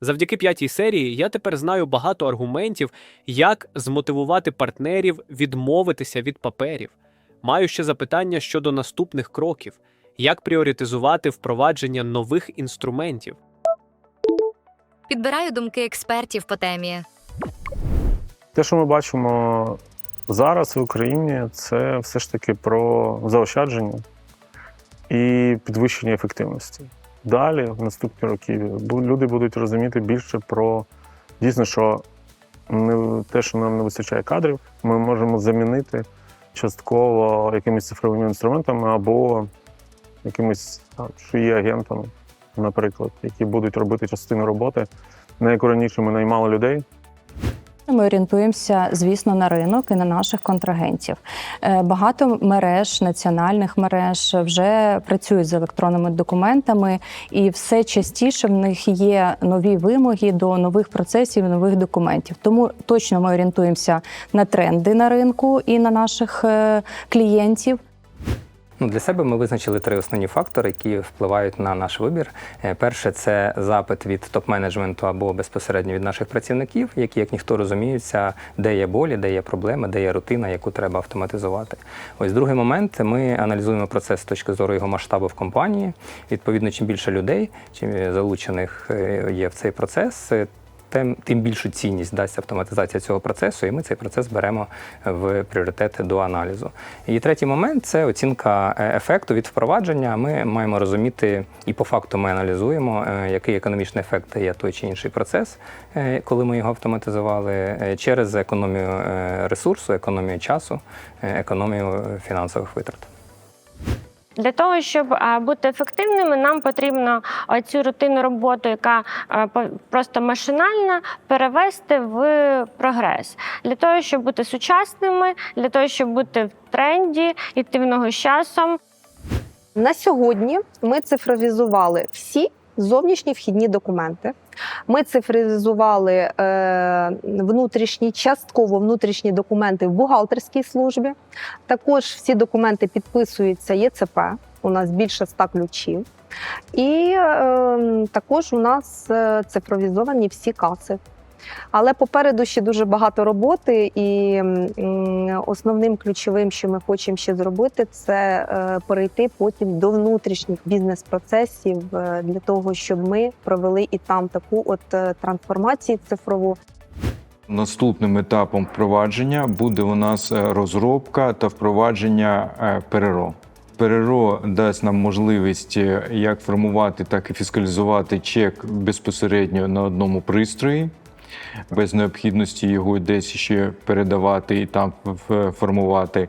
Завдяки п'ятій серії я тепер знаю багато аргументів, як змотивувати партнерів відмовитися від паперів. Маю ще запитання щодо наступних кроків, як пріоритизувати впровадження нових інструментів. Підбираю думки експертів по темі. Те, що ми бачимо зараз в Україні, це все ж таки про заощадження і підвищення ефективності. Далі, в наступні роки, люди будуть розуміти більше про дійсно, що не, те, що нам не вистачає кадрів, ми можемо замінити частково якимись цифровими інструментами або якимись шиї агентами, наприклад, які будуть робити частину роботи, на яку раніше ми наймали людей. Ми орієнтуємося, звісно, на ринок і на наших контрагентів. Е, Багато мереж, національних мереж вже працюють з електронними документами, і все частіше в них є нові вимоги до нових процесів, нових документів. Тому точно ми орієнтуємося на тренди на ринку і на наших е, клієнтів. Ну, для себе ми визначили три основні фактори, які впливають на наш вибір. Е, Перше це запит від топ-менеджменту або безпосередньо від наших працівників, які, як ніхто розуміються, де є болі, де є проблеми, де є рутина, яку треба автоматизувати. Ось другий момент. Ми аналізуємо процес з точки зору його масштабу в компанії. Відповідно, чим більше людей, чим залучених е, є в цей процес. Е, Тим, тим більшу цінність дасть автоматизація цього процесу, і ми цей процес беремо в пріоритети до аналізу. І третій момент це оцінка е, ефекту від впровадження. Ми маємо розуміти, і по факту ми аналізуємо, е, який економічний ефект є той чи інший процес, е, коли ми його автоматизували, е, через економію е, ресурсу, економію часу, е, економію е, фінансових витрат. Для того, щоб е, бути ефективними, нам потрібно е, цю рутинну роботу, яка е, просто машинальна, перевести в прогрес. Для того, щоб бути сучасними, для того, щоб бути в тренді, йти в ногу з часом. На сьогодні ми цифровізували всі зовнішні вхідні документи. Ми цифризували е, внутрішні, частково внутрішні документи в бухгалтерській службі. Також всі документи підписуються ЄЦП. У нас більше ста ключів. І е, також у нас е, цифровізовані всі каси. Але попереду ще дуже багато роботи, і основним ключовим, що ми хочемо ще зробити, це е, перейти потім до внутрішніх бізнес-процесів е, для того, щоб ми провели і там таку от е, трансформацію цифрову. Наступним етапом впровадження буде у нас розробка та впровадження ПРРО. ПРРО дасть нам можливість як формувати, так і фіскалізувати чек безпосередньо на одному пристрої, без необхідності його десь ще передавати і там формувати.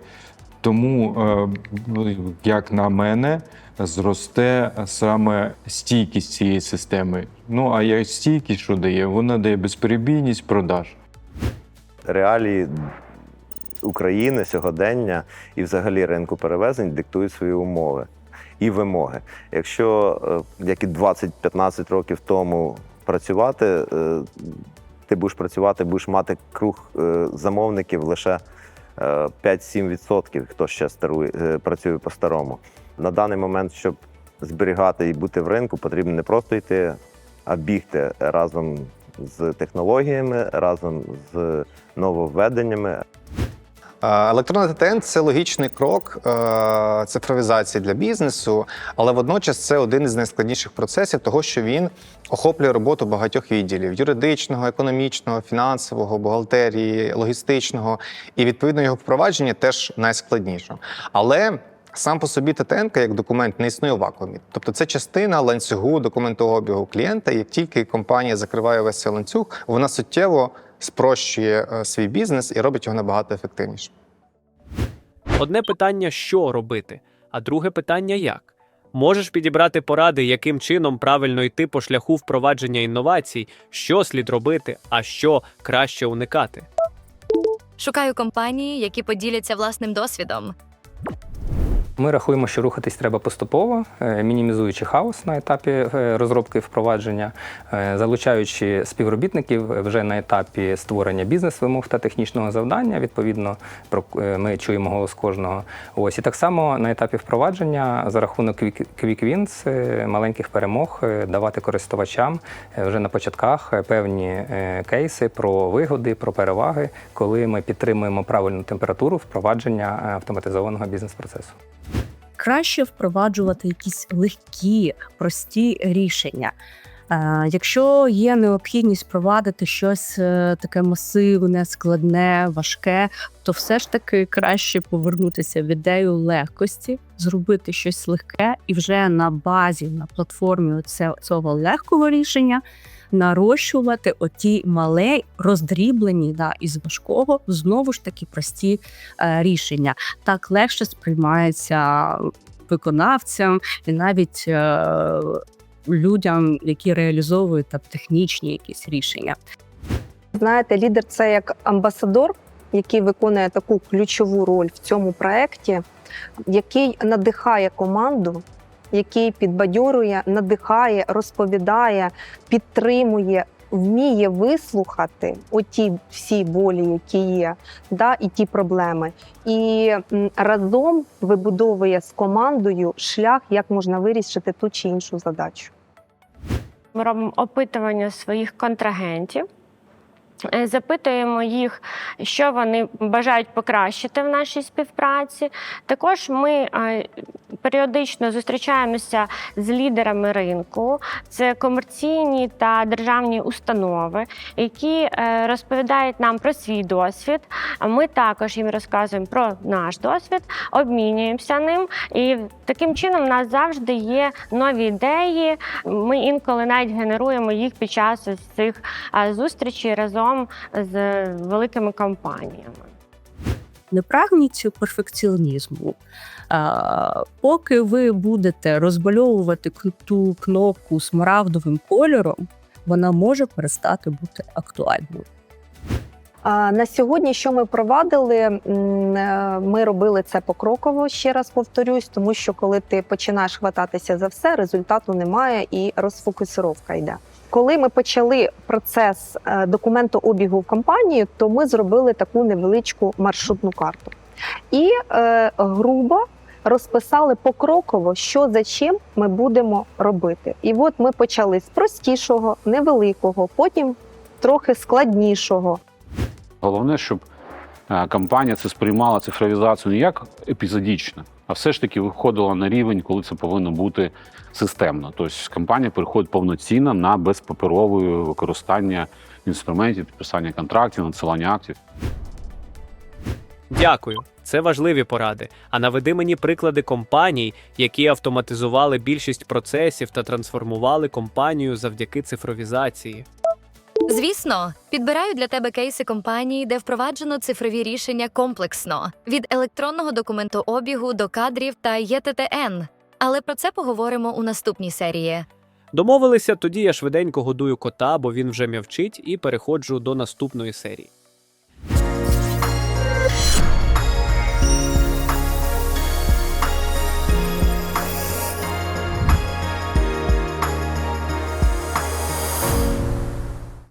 Тому, е, ну, як на мене, зросте саме стійкість цієї системи. Ну а як стійкість, що дає? Вона дає безперебійність продаж. реалії України сьогодення і взагалі ринку перевезень диктують свої умови і вимоги. Якщо, е, як і 20-15 років тому працювати, е, ти будеш працювати, будеш мати круг е, замовників лише е, 5-7%, хто ще старує, е, працює по-старому. На даний момент, щоб зберігати і бути в ринку, потрібно не просто йти, а бігти разом з технологіями, разом з нововведеннями. Е, Електронний ТТН – це логічний крок е, цифровізації для бізнесу, але водночас це один із найскладніших процесів, того що він охоплює роботу багатьох відділів: юридичного, економічного, фінансового, бухгалтерії, логістичного. І відповідно його впровадження теж найскладніше. Але сам по собі ТТН як документ не існує в вакуумі. Тобто це частина ланцюгу документообігу клієнта. Як тільки компанія закриває весь цей ланцюг, вона суттєво спрощує е, свій бізнес і робить його набагато ефективніше. Одне питання, що робити, а друге питання як. Можеш підібрати поради, яким чином правильно йти по шляху впровадження інновацій, що слід робити, а що краще уникати. Шукаю компанії, які поділяться власним досвідом. Ми рахуємо, що рухатись треба поступово, е, мінімізуючи хаос на етапі е, розробки і впровадження, е, залучаючи співробітників вже на етапі створення бізнес-вимог та технічного завдання. Відповідно, ми чуємо голос кожного. Ось і так само на етапі впровадження за рахунок е, маленьких перемог давати користувачам вже на початках певні кейси про вигоди, про переваги, коли ми підтримуємо правильну температуру впровадження автоматизованого бізнес-процесу. Краще впроваджувати якісь легкі, прості рішення. Е, Якщо є необхідність впровадити щось е, таке масивне, складне, важке, то все ж таки краще повернутися в ідею легкості, зробити щось легке і вже на базі, на платформі цього легкого рішення нарощувати оті мале, роздріблені да, із важкого, знову ж таки прості е, рішення. Так легше сприймається виконавцям і навіть е, людям, які реалізовують там, технічні якісь рішення. Знаєте, лідер це як амбасадор, який виконує таку ключову роль в цьому проєкті, який надихає команду, який підбадьорює, надихає, розповідає, підтримує. Вміє вислухати оті всі болі, які є, да, і ті проблеми, і разом вибудовує з командою шлях, як можна вирішити ту чи іншу задачу. Ми робимо опитування своїх контрагентів. е, Запитуємо їх, що вони бажають покращити в нашій співпраці. Також ми е, періодично зустрічаємося з лідерами ринку, це комерційні та державні установи, які е, розповідають нам про свій досвід. А ми також їм розказуємо про наш досвід, обмінюємося ним. І таким чином у нас завжди є нові ідеї. Ми інколи навіть генеруємо їх під час цих зустрічей разом з великими компаніями. Не прагніть перфекціонізму. А, поки ви будете розбальовувати ту кнопку смарагдовим кольором, вона може перестати бути актуальною. На сьогодні, що ми провадили, е, ми робили це покроково, ще раз повторюсь, тому що коли ти починаєш хвататися за все, результату немає і розфокусировка йде. Коли ми почали процес е, документообігу в компанії, то ми зробили таку невеличку маршрутну карту і е, грубо розписали покроково, що за чим ми будемо робити. І от ми почали з простішого, невеликого, потім трохи складнішого. Головне, щоб е, компанія це сприймала цифровізацію не як епізодично, а все ж таки виходила на рівень, коли це повинно бути системно. Тобто компанія переходить повноцінно на безпаперове використання інструментів, підписання контрактів, надсилання актів. Дякую. Це важливі поради. А наведи мені приклади компаній, які автоматизували більшість процесів та трансформували компанію завдяки цифровізації. Звісно, підбираю для тебе кейси компанії, де впроваджено цифрові рішення комплексно від електронного документообігу до кадрів та ЄТТН. Але про це поговоримо у наступній серії. Домовилися, тоді я швиденько годую кота, бо він вже м'явчить, і переходжу до наступної серії.